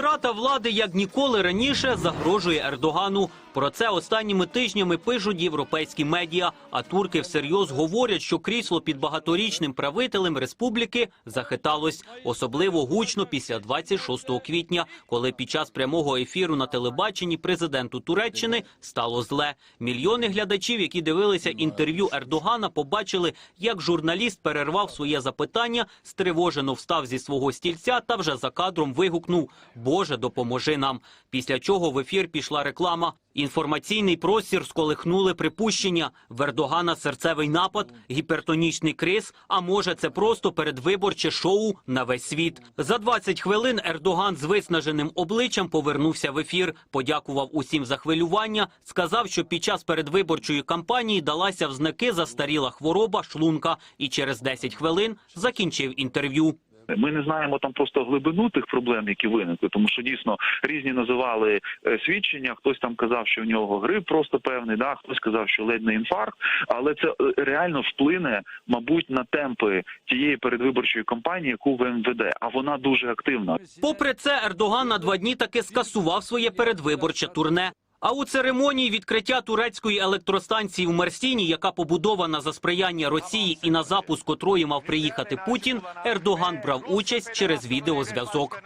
Втрата влади як ніколи раніше загрожує Ердогану. Про це останніми тижнями пишуть європейські медіа. А турки всерйоз говорять, що крісло під багаторічним правителем республіки захиталось, особливо гучно після 26 квітня, коли під час прямого ефіру на телебаченні президенту Туреччини стало зле. Мільйони глядачів, які дивилися інтерв'ю Ердогана, побачили, як журналіст перервав своє запитання, стривожено встав зі свого стільця та вже за кадром вигукнув Боже, допоможи нам. Після чого в ефір пішла реклама. Інформаційний простір сколихнули припущення. В Ердогана серцевий напад, гіпертонічний криз, а може це просто передвиборче шоу на весь світ. За 20 хвилин Ердоган з виснаженим обличчям повернувся в ефір, подякував усім за хвилювання, сказав, що під час передвиборчої кампанії далася в знаки застаріла хвороба шлунка і через 10 хвилин закінчив інтерв'ю. Ми не знаємо там просто глибину тих проблем, які виникли, тому що дійсно різні називали е, свідчення. Хтось там казав, що в нього грип просто певний, да хтось казав, що ледь не інфаркт, але це е, реально вплине, мабуть, на темпи тієї передвиборчої кампанії, яку ВМ веде, а вона дуже активна. Попри це, Ердоган на два дні таки скасував своє передвиборче турне. А у церемонії відкриття турецької електростанції в Мерсіні, яка побудована за сприяння Росії і на запуск котрої мав приїхати Путін, Ердоган брав участь через відеозв'язок.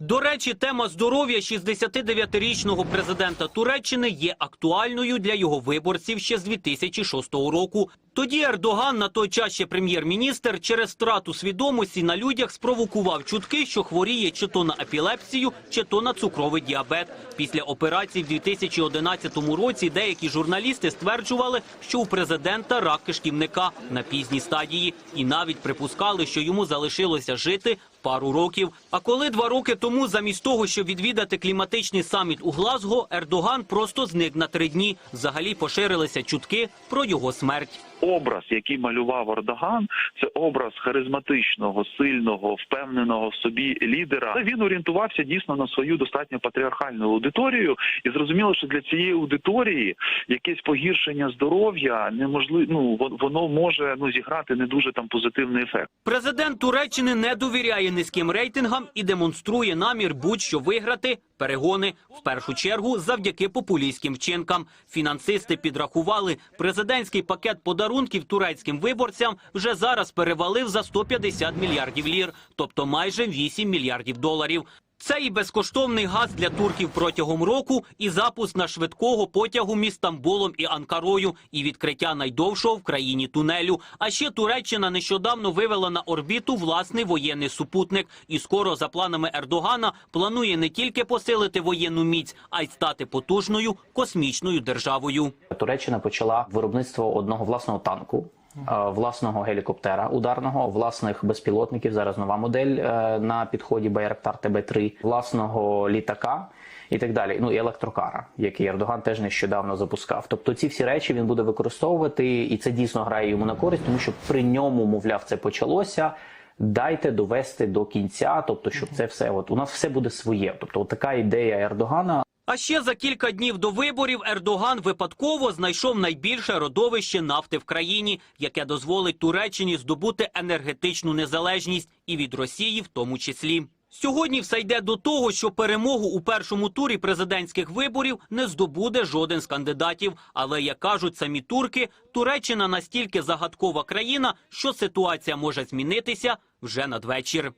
До речі, тема здоров'я 69-річного президента Туреччини є актуальною для його виборців ще з 2006 року. Тоді Ердоган, на той час ще прем'єр-міністр, через втрату свідомості на людях спровокував чутки, що хворіє чи то на епілепсію, чи то на цукровий діабет. Після операції в 2011 році деякі журналісти стверджували, що у президента рак кишківника на пізній стадії, і навіть припускали, що йому залишилося жити пару років. А коли два роки тому, замість того, щоб відвідати кліматичний саміт у Глазго, Ердоган просто зник на три дні. Взагалі поширилися чутки про його смерть. Образ, який малював Ердоган, це образ харизматичного, сильного, впевненого в собі лідера. Але він орієнтувався дійсно на свою достатньо патріархальну аудиторію, і зрозуміло, що для цієї аудиторії якесь погіршення здоров'я неможливо. Ну воно може ну зіграти не дуже там позитивний ефект. Президент Туреччини не довіряє низьким рейтингам і демонструє намір будь-що виграти перегони в першу чергу завдяки популістським вчинкам. Фінансисти підрахували, президентський пакет подарунків турецьким виборцям вже зараз перевалив за 150 мільярдів лір, тобто майже 8 мільярдів доларів. Це і безкоштовний газ для турків протягом року, і запуск на швидкого потягу між Стамбулом і Анкарою, і відкриття найдовшого в країні тунелю. А ще Туреччина нещодавно вивела на орбіту власний воєнний супутник. І скоро, за планами Ердогана, планує не тільки посилити воєнну міць, а й стати потужною космічною державою. Туреччина почала виробництво одного власного танку. е, Власного гелікоптера ударного, власних безпілотників. Зараз нова модель е, на підході Байрактар ТБ-3, власного літака і так далі. Ну і електрокара, який Ердоган теж нещодавно запускав. Тобто ці всі речі він буде використовувати, і це дійсно грає йому на користь, тому що при ньому, мовляв, це почалося. Дайте довести до кінця, тобто, щоб це все, от у нас все буде своє. Тобто, от така ідея Ердогана, А ще за кілька днів до виборів Ердоган випадково знайшов найбільше родовище нафти в країні, яке дозволить Туреччині здобути енергетичну незалежність і від Росії, в тому числі. Сьогодні все йде до того, що перемогу у першому турі президентських виборів не здобуде жоден з кандидатів. Але як кажуть самі турки, Туреччина настільки загадкова країна, що ситуація може змінитися вже надвечір.